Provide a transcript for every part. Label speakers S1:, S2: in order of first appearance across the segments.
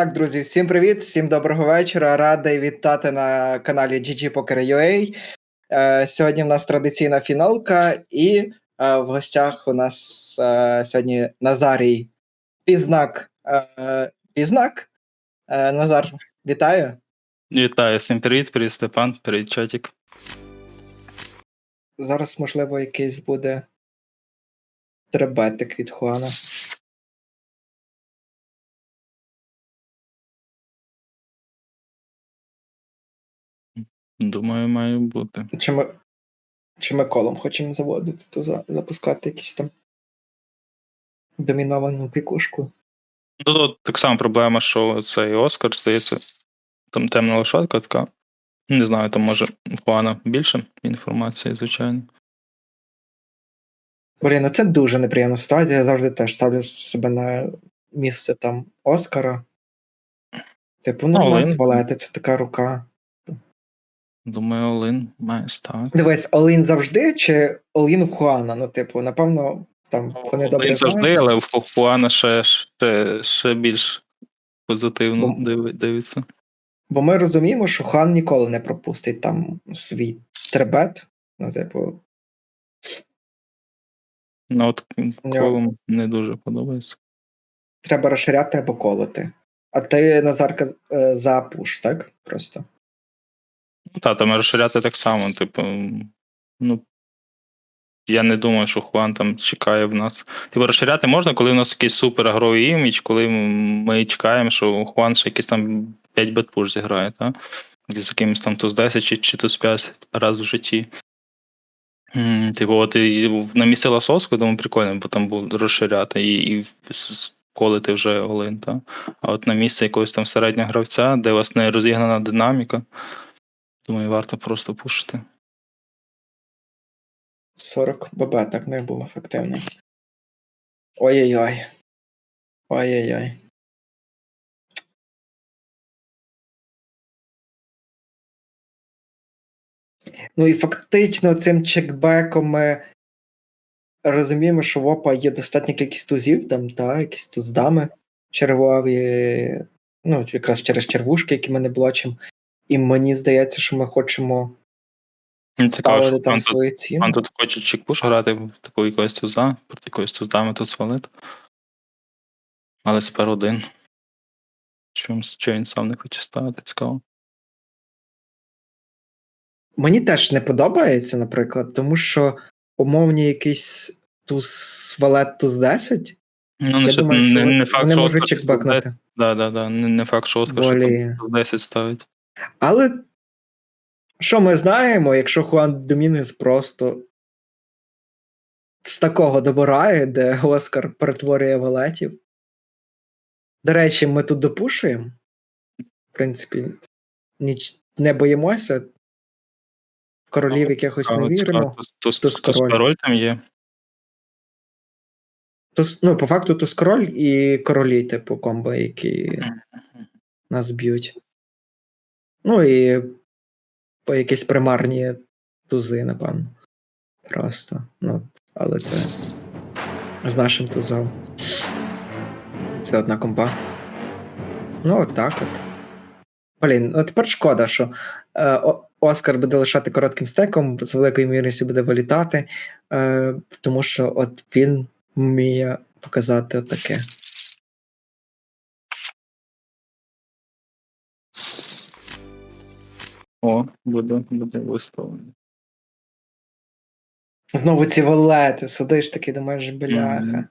S1: Так, друзі, всім привіт, всім доброго вечора. Радий вітати на каналі GG Poker.ua. Е, Сьогодні в нас традиційна фіналка, і е, в гостях у нас е, сьогодні Назарій Пізнак. Е, Пізнак. Е, Назар, вітаю.
S2: Вітаю, всім привіт, привіт, Степан, привіт, чатік.
S1: Зараз, можливо, якийсь буде требетик від Хуана.
S2: Думаю, має бути.
S1: Чи ми, чи ми колом хочемо заводити, то за, запускати якісь там доміновану пікушку.
S2: Ну, тут так само проблема, що цей Оскар, здається, там темна лошадка така. Не знаю, там може у Хуана більше інформації, звичайно.
S1: Блін, ну це дуже неприємна ситуація. Я завжди теж ставлю себе на місце там Оскара. Типу, ну,
S2: але-
S1: валети, це така рука.
S2: Думаю, Олин має ставити.
S1: Дивись, Олін завжди чи Олін в Хуана? Ну, типу, напевно, там вони добре
S2: Олин завжди, але у Хуана ще, ще, ще більш позитивно
S1: Бо-
S2: дивиться.
S1: Бо ми розуміємо, що Хуан ніколи не пропустить там свій требет. Ну, типу,
S2: Ну, от колом не дуже подобається.
S1: треба розширяти або колоти. А ти, Назарка, е, за пуш, так? Просто.
S2: Та, там розширяти так само, типу, ну. Я не думаю, що Хуан там чекає в нас. Типу, розширяти можна, коли в нас якийсь супер агровий імідж, коли ми чекаємо, що Хуан ще якийсь там 5 бетпуш зіграє, так? З якимось там туз 10 чи, чи туз 5 раз в житті. Типу, от і на місце Ласовського, думаю, прикольно, бо там був розширяти і, і колити вже Олин, так? А от на місце якогось там середнього гравця, де у вас не розігнана динаміка, думаю, варто просто пушити.
S1: 40 ББ так не був ефективний. Ой-ой-ой. Ой-ой-ой. Ну і фактично цим чекбеком ми розуміємо, що в ОПА є достатня кількість тузів, там, та, якісь туздами червові, ну, якраз через червушки, які ми не блочимо. І мені здається, що ми хочемо
S2: Ну,
S1: ставити там
S2: пан тут,
S1: свою ціну.
S2: пан тут хоче чекпуш грати в таку якогось туза, проти якогось туздами тут свалити. Але спер один. Чому що він сам не хоче ставити, цікаво.
S1: Мені теж не подобається, наприклад, тому що умовні якийсь туз валет туз 10.
S2: Ну,
S1: Я
S2: не,
S1: думаю,
S2: не,
S1: що
S2: не факт,
S1: вони
S2: що
S1: можуть чекбекнути.
S2: Да, да, да. Не, не факт, що Оскар
S1: Болі.
S2: туз 10 ставить.
S1: Але що ми знаємо, якщо Хуан Домінгес просто з такого добирає, де Оскар перетворює валетів. До речі, ми тут допушуємо. В принципі, ніч... не боїмося. Королів
S2: Ну,
S1: якихось не віримо.
S2: цікаво. Туз- туз-
S1: Туз
S2: туз
S1: король.
S2: король там є.
S1: То, ну, по факту, то скроль і королі, типу, комбо, які нас б'ють. Ну і по якісь примарні тузи, напевно. Просто. Ну, але це з нашим тузом. Це одна компа. Ну, от так от. Блін, ну тепер шкода, що е, Оскар буде лишати коротким стеком, з великою мірністю буде вилітати, е, тому що от він вміє показати отаке.
S2: О, буде, буде виставлено.
S1: Знову ці валети, сидиш такий, думаєш, бляха.
S2: Мгм.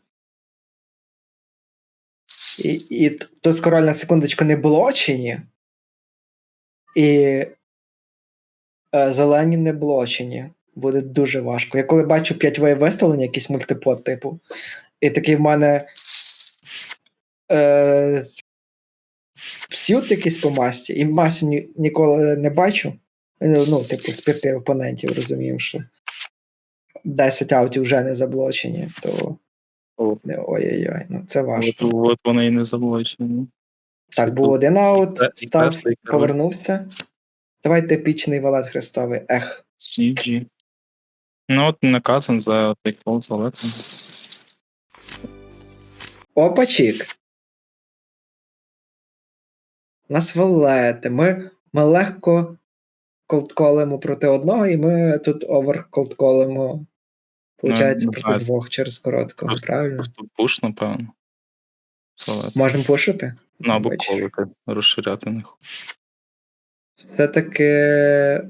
S1: І, і то скороль на секундочку не блочені, і е, зелені не блочені. Буде дуже важко. Я коли бачу 5 вей виставлення, якийсь мультипод, типу, і такий в мене е, псют якийсь по масті, і масі ні, ніколи не бачу. Ну, ну, типу, з п'яти опонентів розумів, що 10 аутів вже не заблочені, то ой-ой-ой, ну це важко.
S2: от вони і не заблочені.
S1: Так, був один аут, став, повернувся. Давайте епічний валет хрестовий. Ех.
S2: CG. Ну, от наказан за цей фол з Олегом.
S1: Опачік. Нас валети. Ми, ми легко колдколимо проти одного, і ми тут овер колдколимо. Получається,
S2: ну,
S1: проти
S2: так.
S1: двох через короткого,
S2: Просто-
S1: правильно?
S2: Просто пуш, напевно.
S1: Можемо пушити?
S2: Ну, або колити, розширяти них.
S1: Все-таки.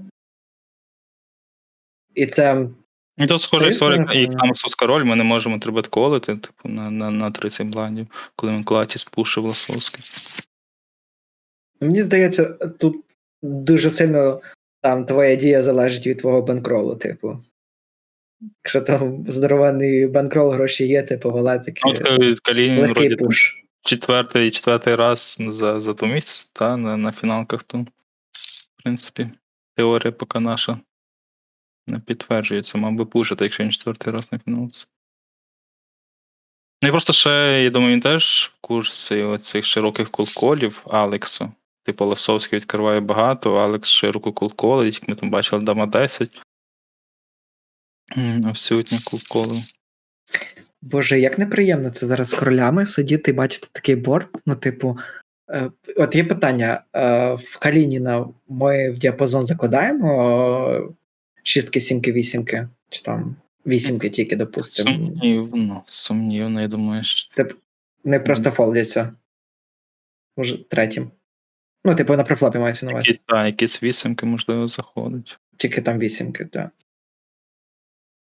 S1: І це.
S2: Ну, то схоже
S1: Та
S2: історія, як там Соскароль, ми не можемо трибет колити, типу, на, на, на 30 бландів, коли він клаті спушив Лосовський.
S1: Мені здається, тут дуже сильно там твоя дія залежить від твого банкролу, типу. Якщо там здоровенний банкрол, гроші є, типу валетики.
S2: Ну, от Калінін
S1: Легкий пуш.
S2: четвертий, четвертий раз за, за ту місяць, та, на, на фіналках, то, в принципі, теорія поки наша не підтверджується, мав би пушити, якщо він четвертий раз на фіналці. Ну і просто ще, я думаю, він теж в курсі оцих широких колколів Алексу. Типу Лосовський відкриває багато, Алекс широко колколить, як ми там бачили, дама 10. А колколи.
S1: Боже, як неприємно це зараз з королями сидіти і бачити такий борт. Ну, типу, е, от є питання: е, в Калініна ми в діапазон закладаємо е, шістки, сімки, вісімки, чи там вісімки тільки, допустимо.
S2: Сумнівно, сумнівно, я думаю, що
S1: Тип, не просто фолдяться. Може, третім. Ну, типу, на префлопі мається на увазі.
S2: якісь, та, якісь вісімки, можливо, заходить.
S1: Тільки там вісімки, так.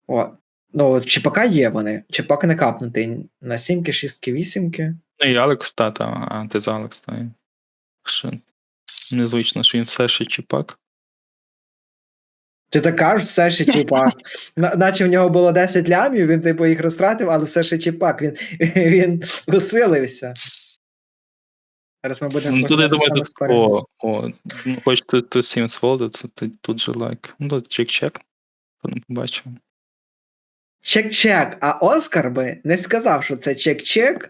S1: О. Ну, ЧПК є вони. ЧПК не капнутий на сімки, шістки, вісімки.
S2: Ну і Алекс, та, та, а ти з Алекс, та. Ще незвично, що він все ще чіпак.
S1: Ти так кажеш, все ще чіпак. На- Наче в нього було 10 лямів, він типу їх розтратив, але все ще чіпак. Він, він усилився. Зараз ми будемо
S2: Ну, тут я думаю, тут, о, о, ну, хоч тут, тут Sims Fold, то тут, тут же лайк. Ну, тут чек-чек. Побачимо.
S1: Чек-чек. А Оскар би не сказав, що це чек-чек,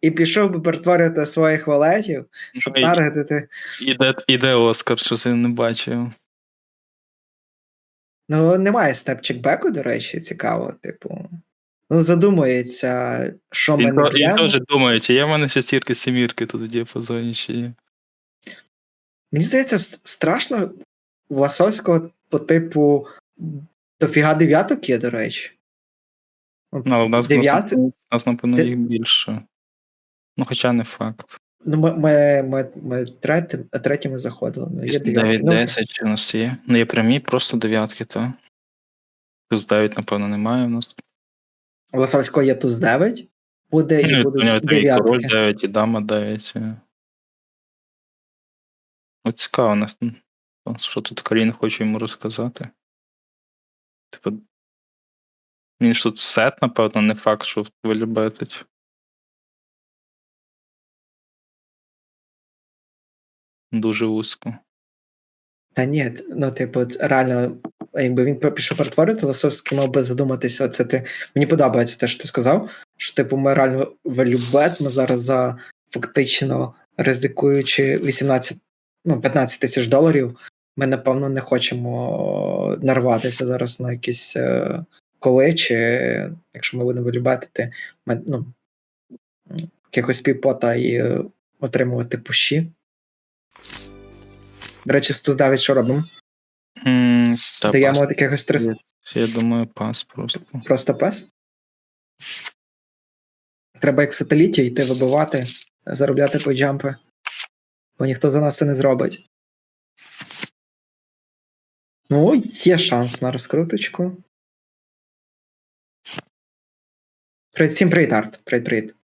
S1: і пішов би перетворювати своїх валетів, щоб
S2: Ну,
S1: таргетити.
S2: Іде, іде Оскар, що я не бачив.
S1: Ну, немає степ-чекбеку, до речі, цікаво, типу. Ну, задумується, що ми
S2: Він,
S1: не
S2: то- теж думає, чи є в мене шестірки, сімірки тут в діапазоні, чи є.
S1: Мені здається, страшно Власовського по типу дофіга дев'яток є, до речі.
S2: Ну, в нас,
S1: Дев'яти?
S2: у нас, напевно, їх більше. Ну, хоча не факт.
S1: Ну, ми, ми, ми, ми третім, третіми заходили. Ну, є
S2: 9,
S1: Ну,
S2: 10 чи у нас є. Ну, є прямі, просто дев'ятки, так. Плюс 9, напевно, немає у нас.
S1: У Власовського є туз 9, буде і
S2: Ну,
S1: будуть
S2: нього і король 9, і дама 9. е. От цікаво нас. Що тут Карін хоче йому розказати. Типу. Він ж тут сет, напевно, не факт, що вилюбетить. Дуже вузько.
S1: Та ні, ну, типу, реально, якби він пішов перетворити, Лосовський мав би задуматися, оце ти. Мені подобається те, що ти сказав, що типу ми реально ми зараз за фактично ризикуючи 18, ну, 15 тисяч доларів, ми, напевно, не хочемо нарватися зараз на якісь е, коли, чи якщо ми будемо велюбетити, ми, ну, якихось півпота і е, отримувати пущі. До речі, 109 що робимо?
S2: Та
S1: Даємо
S2: пас.
S1: якихось 300
S2: Я думаю, пас просто.
S1: просто пес. Треба як в сателіті йти вибивати, заробляти по джампи. Бо ніхто за нас це не зробить. Ну, є шанс на розкруточку. Привіт, всім привіт, Арт. Привіт, привіт.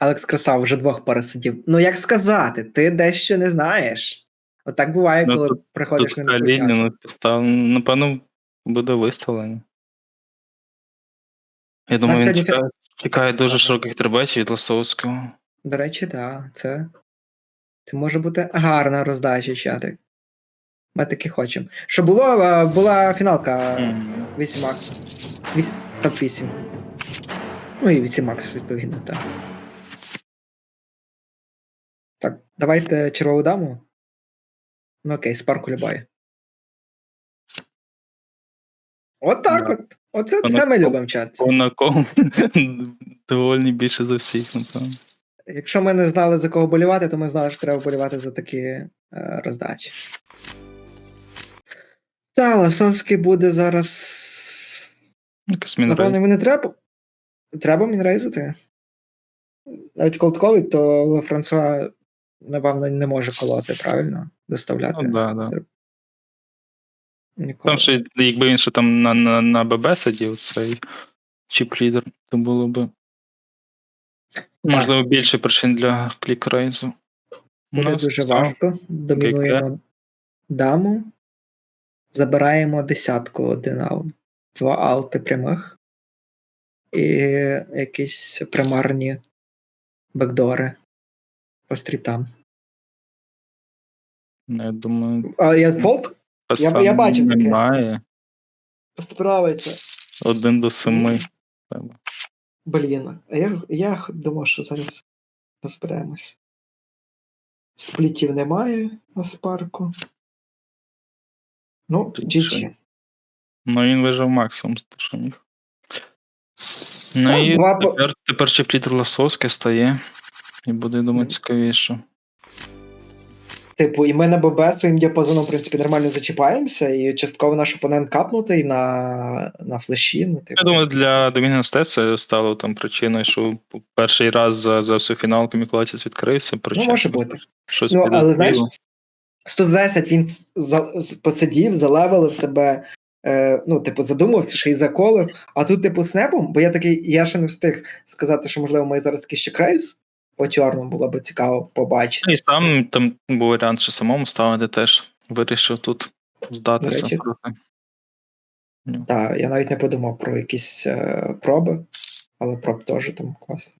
S1: Алекс Красав вже двох пересидів. Ну, як сказати, ти дещо не знаєш. Отак буває,
S2: Ну,
S1: коли
S2: тут-
S1: приходиш
S2: Тут
S1: на
S2: Калінін ну, постав, напевно, буде виставлено. Я думаю, він чекає, чекає дуже широких трибетів від Лосовського.
S1: До речі, так, це, це може бути гарна роздача чатик. Ми таки хочемо. Що було, е, була фіналка 8 Макс. Топ 8. Ну і 8 Макс, відповідно, так. Так, давайте червову даму. Ну окей, спарку любає. От так
S2: Да.
S1: от. Оце
S2: Вона
S1: це ми любимо чат.
S2: На ком довольні більше за всіх, напевно.
S1: Якщо ми не знали за кого болівати, то ми знали, що треба болівати за такі е, роздачі. Та, Ласовський буде зараз.
S2: Якось
S1: Напевно, йому не треба. Треба мінрейзити. Навіть колдколить, то Франсуа, напевно, не може колоти, правильно? Доставляти.
S2: Ну, да, да.
S1: Ніколи.
S2: Там ще, якби він ще там на, на, на ББ сидів, цей чіп-лідер, то було б. Можливо, більше причин для клікрейзу.
S1: Буде
S2: Ну,
S1: дуже
S2: став.
S1: важко. Домінуємо даму. Забираємо десятку один аут. Два аути прямих. І якісь примарні бекдори по стрітам.
S2: Ну, Я думаю,
S1: А я фолк
S2: паса
S1: я бачив таке.
S2: немає.
S1: справиться.
S2: Один до семи. треба.
S1: Блін, а я, я думав, що зараз розберемось. Сплітів немає на спарку. Ну,
S2: Ти
S1: GG.
S2: Ну, він вижив максимум, з того, що міг. Ну
S1: Так,
S2: і
S1: два по-
S2: тепер, тепер чіп-лідер Ласовське стає. І буде, я думаю,
S1: Мгм.
S2: цікавіше.
S1: Типу, і ми на ББ своїм діапазоном, в принципі, нормально зачіпаємося, і частково наш опонент капнутий на, на флеші. Ну, типу.
S2: Я думаю, для Домініон Стес це стало там причиною, що перший раз за, за всю фіналку Миколаївець відкрився. Причина,
S1: може бути.
S2: Щось
S1: Ну, але знаєш,
S2: підозріло.
S1: 110 він посидів, залевелив себе, е, ну, типу, задумався, ще й заколив. А тут, типу, з небом, бо я такий, я ще не встиг сказати, що, можливо, ми зараз такий ще крейс по чорному було б цікаво побачити.
S2: І сам там був варіант, що самому ставити теж вирішив тут здатися
S1: речі. Так, я навіть не подумав про якісь е, проби, але проб теж там класно.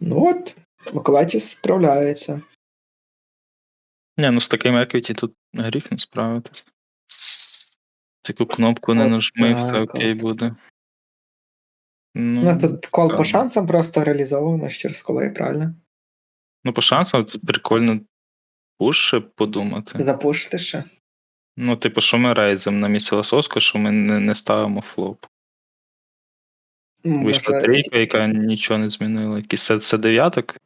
S1: Ну от, Миколаївець справляється.
S2: Ні, ну з таким еквіті тут гріх не справитись. Таку кнопку не нажми,
S1: так
S2: все окей
S1: от.
S2: буде.
S1: У нас
S2: Ну,
S1: тут кол по шансам просто реалізовано через коли, правильно?
S2: ну, по шансам тут прикольно пуш ще подумати.
S1: Запушити ще.
S2: Ну, типу, що ми рейзим на місці Лосовського, що ми не, не ставимо флоп. Вийшла трійка, яка нічого не змінила. Якийсь сет дев'яток.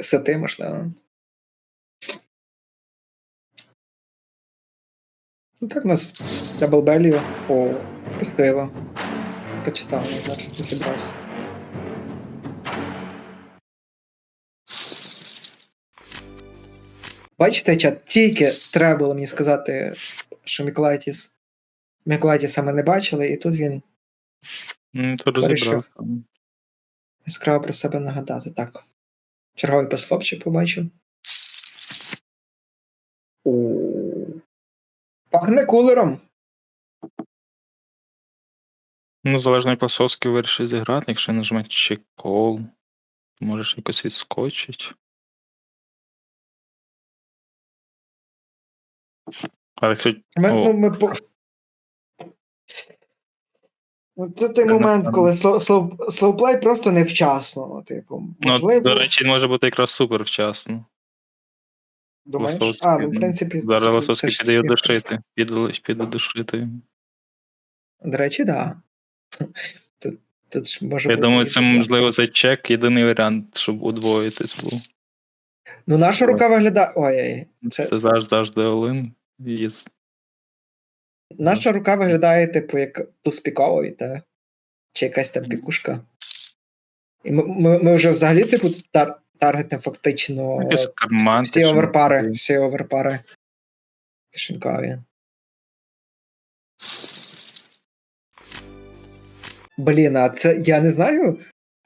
S1: сети, можливо. Ну так у нас Double Belly. О, красиво. Прочитав, не знаю, що зібрався. Бачите, чат, тільки треба було мені сказати, що Миколайтіс. Миколайтіса ми не бачили, і тут він
S2: Ну, то розібрав.
S1: яскраво про себе нагадати. Так. Черговий пасфлопчик побачив. У. Пахне кулером.
S2: Ну, залежно як Лосовський вирішить зіграти, якщо нажме чи кол, то можеш якось відскочить. Але якщо
S1: Ми, ну, ми по... Ну, Це той момент, коли слоу, слоуплей просто невчасно. Типу,
S2: Ну, до речі, може бути якраз супер вчасно.
S1: Думаєш?
S2: Лосовський,
S1: А, ну, в принципі,
S2: Зараз Лосовський
S1: це
S2: піде душити. Піде, піде душити.
S1: До речі, так. Да. Тут, тут ж може
S2: Я
S1: бути
S2: думаю, це можливо цей чек єдиний варіант, щоб удвоїтись був.
S1: Ну, наша рука виглядає. Ой,
S2: Це,
S1: це,
S2: завжди завжди Олин. З-
S1: наша рука виглядає, типу, як туспіковий, та чи якась там пікушка. І ми, ми, ми вже взагалі, типу, тар, таргетимо фактично
S2: карман.
S1: всі оверпари, всі оверпари кишенькові. Блін, а це я не знаю.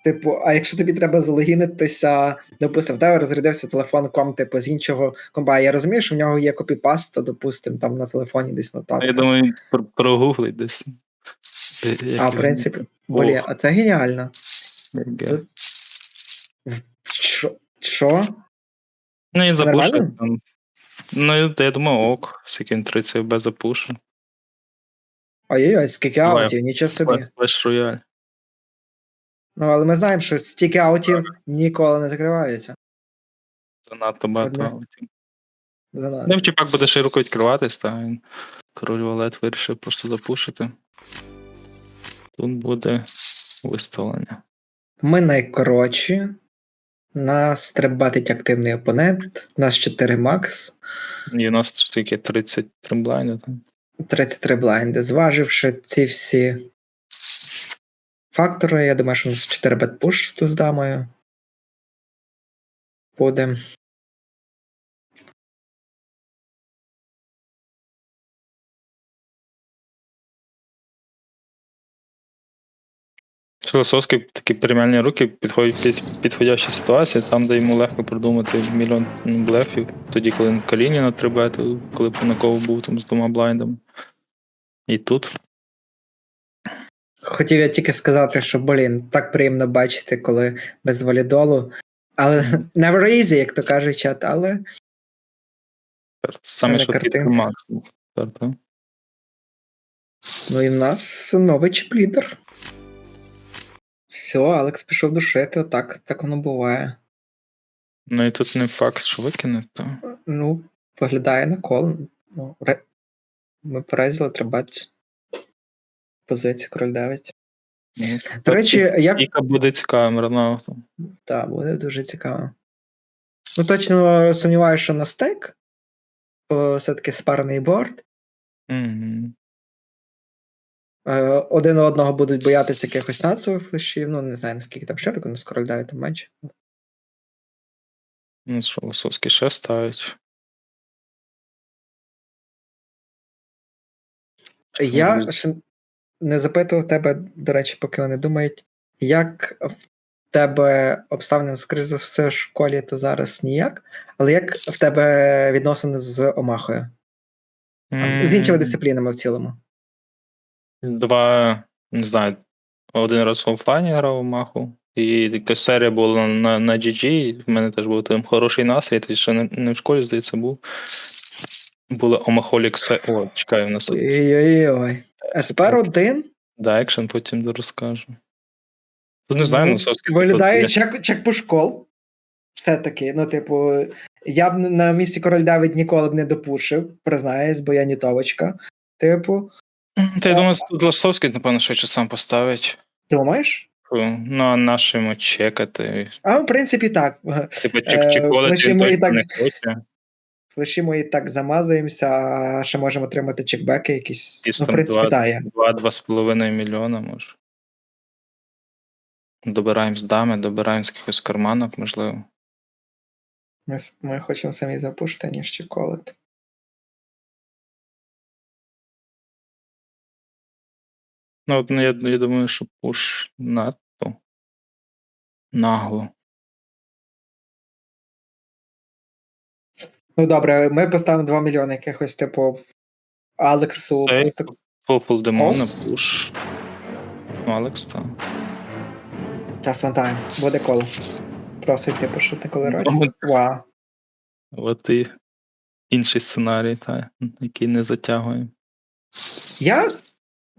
S1: Типу, а якщо тобі треба залогінитися, допустимо, в тебе розрядився телефон ком, типу, з іншого комба. Я розумію, що в нього є копіпаста, допустимо, там на телефоні десь нотатка.
S2: Я думаю, про- прогуглить десь. Е, як
S1: А, в принципі, блін, а це геніально. Тут- Що?
S2: Ну, він запушив там. Ну, я думаю, ок, скільки 30 без запушу.
S1: Ой-ой-ой, скільки аутів, нічого собі.
S2: Флеш рояль.
S1: Ну, але ми знаємо, що стільки аутів ніколи не закриваються.
S2: Занадто багато. Аутів.
S1: занадто.
S2: Ну, чіпак буде широко відкриватись, та він король валет вирішив просто запушити. Тут буде виставлення.
S1: Ми найкоротші. Нас требатить активний опонент. Нас 4 макс,
S2: І у нас стільки 33 блайнди. там.
S1: 33 блайнди. Зваживши ці всі фактори, я думаю, що у нас 4 бетпуш з дамою. Буде.
S2: Філософські такі преміальні руки підходять під підходящі ситуації, там, де йому легко придумати мільйон блефів, тоді, коли на коліні на трибету, коли Панаков був там з двома блайндами. І тут
S1: Хотів я тільки сказати, що, блін, так приємно бачити, коли без валідолу. Але never easy, як то каже чат, але
S2: саме швидкий
S1: картинка.
S2: Макс був. Так, так.
S1: ну і в нас новий чіп-лідер. Все, Алекс пішов душити, отак так воно буває.
S2: Ну і тут не факт, що викине, то.
S1: Ну, виглядає на кол. Ну, ре... Ми поразили, треба. Позицію король 9.
S2: Ну,
S1: До речі, як
S2: Іка буде цікавим Роналду.
S1: Так, буде дуже цікаво. Ну, точно сумніваюся, що на стейк. Бо все-таки спарений борт.
S2: Мгм.
S1: Е, Один одного будуть боятися якихось нацових флешів. Ну, не знаю, наскільки там широко, ну скоро дає там менше.
S2: Ну, що Лосовський ще ставить.
S1: Я ще не запитував тебе, до речі, поки вони думають, як в тебе обставини, за все, в школі, то зараз ніяк. Але як в тебе відносини з Омахою? З іншими дисциплінами в цілому?
S2: Два, не знаю, один раз в офлайні грав у Маху. І якась серія була на, на GG, і в мене теж був там хороший настрій, тоді ще не, не в школі, здається, був. Були Омахолік се... О, чекай, у нас
S1: Ой-ой-ой. Еспер 1
S2: да, екшен, потім розкажу. Тут не знаю,
S1: Ну,
S2: ну, Соскі.
S1: Виглядає чек, чек по школ. Все-таки, ну, типу, я б на місці король Давид ніколи б не допушив, признаюсь, бо я нітовочка. Типу,
S2: Та я думаю, тут Лосовський, напевно, швидше сам поставить.
S1: думаєш?
S2: Ну, а нашому чекати.
S1: А в принципі так.
S2: Чек чеколи,
S1: лише
S2: він
S1: і
S2: точно
S1: так-
S2: не хоче.
S1: Мої так замазуємося, а ще можемо отримати чекбеки якісь. Ну, в принципі,
S2: два-
S1: так є.
S2: Два-два з половиною мільйона, може. Добираємо з дами, добираємо з якихось карманок, можливо.
S1: Ми, ми хочемо самі запушити, ніж чеколити.
S2: Ну, от, ну, я, я думаю, що пуш надто нагло.
S1: Ну добре, ми поставимо 2 мільйони якихось, типу, Алексу.
S2: Попл демона, пуш. Ну, Алекс, так.
S1: Час вантайм, буде коло. Просто йти пошути коли роді.
S2: Ну,
S1: Вау.
S2: От і інший сценарій, та, який не затягує.
S1: Я,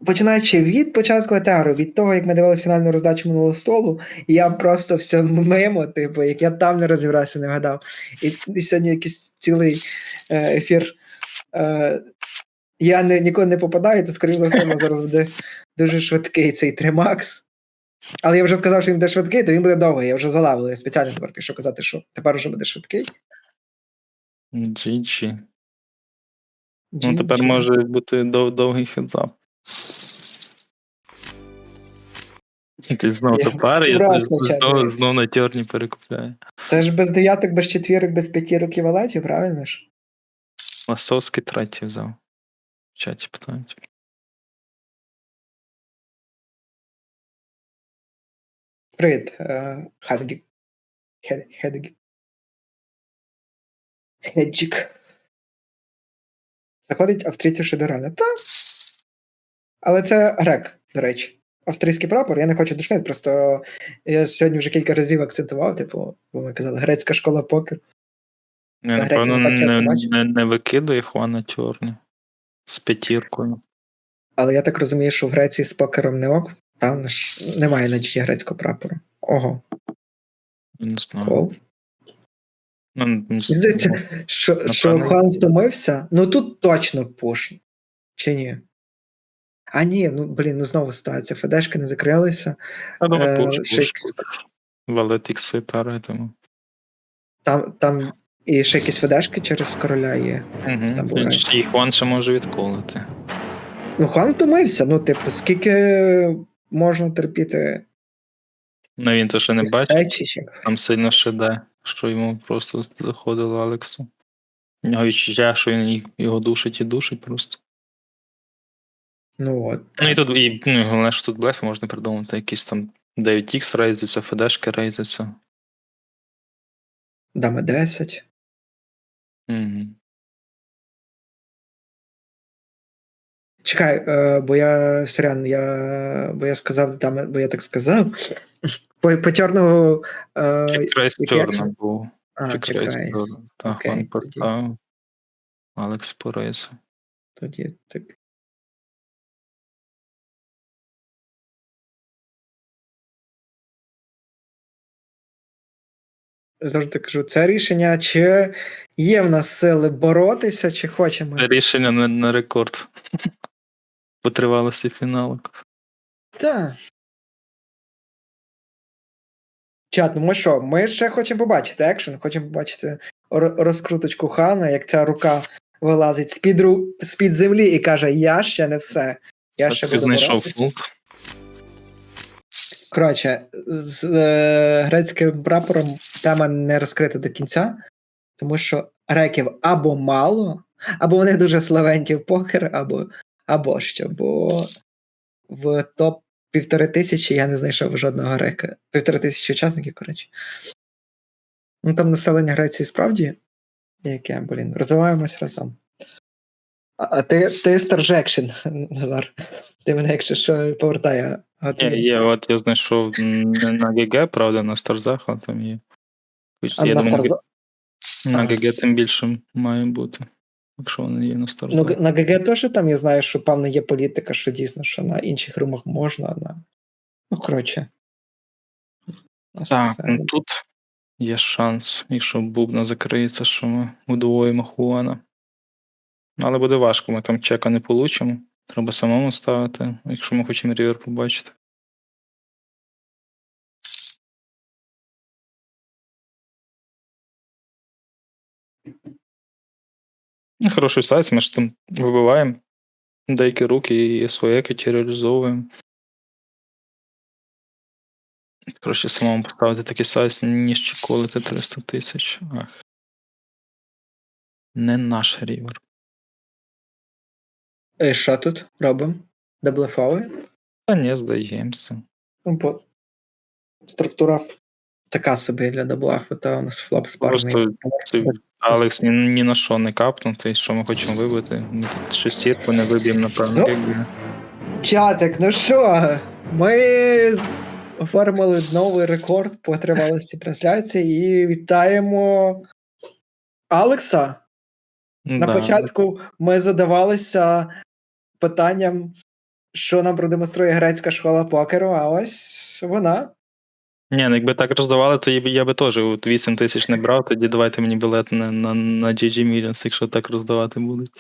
S1: починаючи від початку етеру, від того, як ми дивилися фінальну роздачу минулого столу, я просто все мимо, типу, як я там не розібрався, не вгадав. І, і сьогодні якийсь цілий е, ефір. Е, я не, ніколи не попадаю, то, скоріш за все, зараз буде дуже швидкий цей тримакс. Але я вже сказав, що він буде швидкий, то він буде довгий. Я вже залавив. Я спеціально тепер пішов казати, що тепер вже буде швидкий.
S2: GG. Ну, тепер може бути дов- довгий хедзап. Ти знову тепер, я
S1: раз
S2: знову, знову на тьорні перекупляю.
S1: Це ж без дев'яток, без четвірок, без п'ятірок і валетів, правильно ж?
S2: Ласовський третій взяв. В чаті питають.
S1: Привіт, е, Хедгік. Хед- Хедгік. Хеджік. Заходить австрійці шедерально. Та. Але це грек, до речі. Австрійський прапор, я не хочу душнити, просто я сьогодні вже кілька разів акцентував, типу, бо ми казали, грецька школа покер.
S2: Я, напевно,
S1: не
S2: не, не, не викидує Хуана Тьорні з п'ятіркою.
S1: Але я так розумію, що в Греції з покером не ок. Там ж немає на GT грецького прапору. Ого,
S2: Не знаю.
S1: кол.
S2: Ну, не знаю.
S1: Здається, що, що Хуан втомився. Ну тут точно пуш. Чи ні? А ні, ну блін, ну знову ситуація. ФДшки не закрилися.
S2: Я думаю,
S1: Е, ще
S2: пуш. Валет ікси тари, тому.
S1: Там, там і ще якісь ФДшки через короля є.
S2: Угу. І Хуан ще може відколити.
S1: Ну, Хуан втомився. Ну, типу, скільки можна терпіти
S2: Ну він то ще не бачить, там сильно шеде, що йому просто заходило Алексу. У нього відчуття, що він його душить і душить просто.
S1: Ну от.
S2: Ну і тут, і, ну, головне, що тут блефи можна придумати, якісь там 9Х рейзиться, ФДшки рейзиться.
S1: Дами 10.
S2: Угу.
S1: Чекай, е, бо я сорян, я, бо я сказав, дами, бо я так сказав. По, по чорному. Е,
S2: Чекрейс
S1: який
S2: чорна був.
S1: а.
S2: Так. Алекс по.
S1: Тоді так. Завжди кажу, це рішення, чи є в нас сили боротися, чи хочемо.
S2: Це рішення на, на рекорд. По тривалості фіналок.
S1: Так. Чат, ну ми що? Ми ще хочемо побачити екшен, хочемо побачити розкруточку хана, як ця рука вилазить з-під, ру... з-під землі і каже: Я ще не все. Я ще буду
S2: знайшов
S1: боротися. Коротше, з е, грецьким прапором тема не розкрита до кінця, тому що реків або мало, або вони дуже славенькі в покер, або, або що. Бо в топ півтори тисячі я не знайшов жодного река. Півтори тисячі учасників, коротше. Ну там населення Греції справді яке, блін, розвиваємось разом. А, ти, ти старжекшн, Назар. Ти мене, якщо що, повертає. Готує.
S2: Є, є, от я знайшов не на ГГ, правда, на Старзах, але там є. Хоч
S1: А
S2: я
S1: на
S2: думаю,
S1: Старза-
S2: на ГГ тим більше має бути, якщо вони є на
S1: Ну,
S2: Старзах.
S1: г- на ГГ теж там я знаю, що певно є політика, що дійсно, що на інших румах можна, а на. Ну, коротше.
S2: Так, ну тут є шанс, якщо бубна закриється, що ми удвоїмо Хуана. Але буде важко, ми там чека не получимо. Треба самому ставити, якщо ми хочемо рівер побачити. Ну, Хороший сайз, ми ж там вибиваємо деякі руки і свої екіті реалізовуємо. Краще самому поставити такий сайз, ніж чеколити 300 тисяч. Ах. Не наш рівер.
S1: Е, що тут робимо? Деблефовуємо?
S2: Та ні, здаємося.
S1: Ну, структура така собі для деблефу, та у нас флоп спарний.
S2: Просто Алекс ні, ні на що не капнутий, що ми хочемо вибити. Ми тут шестірку не виб'ємо, напевно,
S1: Ну.
S2: якби.
S1: Чатик, ну що, ми оформили новий рекорд по тривалості трансляції і вітаємо Алекса. На
S2: Да.
S1: початку ми задавалися питанням, що нам продемонструє грецька школа покеру, а ось вона.
S2: Ні, ну якби так роздавали, то я би, теж от 8 тисяч не брав, тоді давайте мені білет на, на, на GG Millions, якщо так роздавати будуть.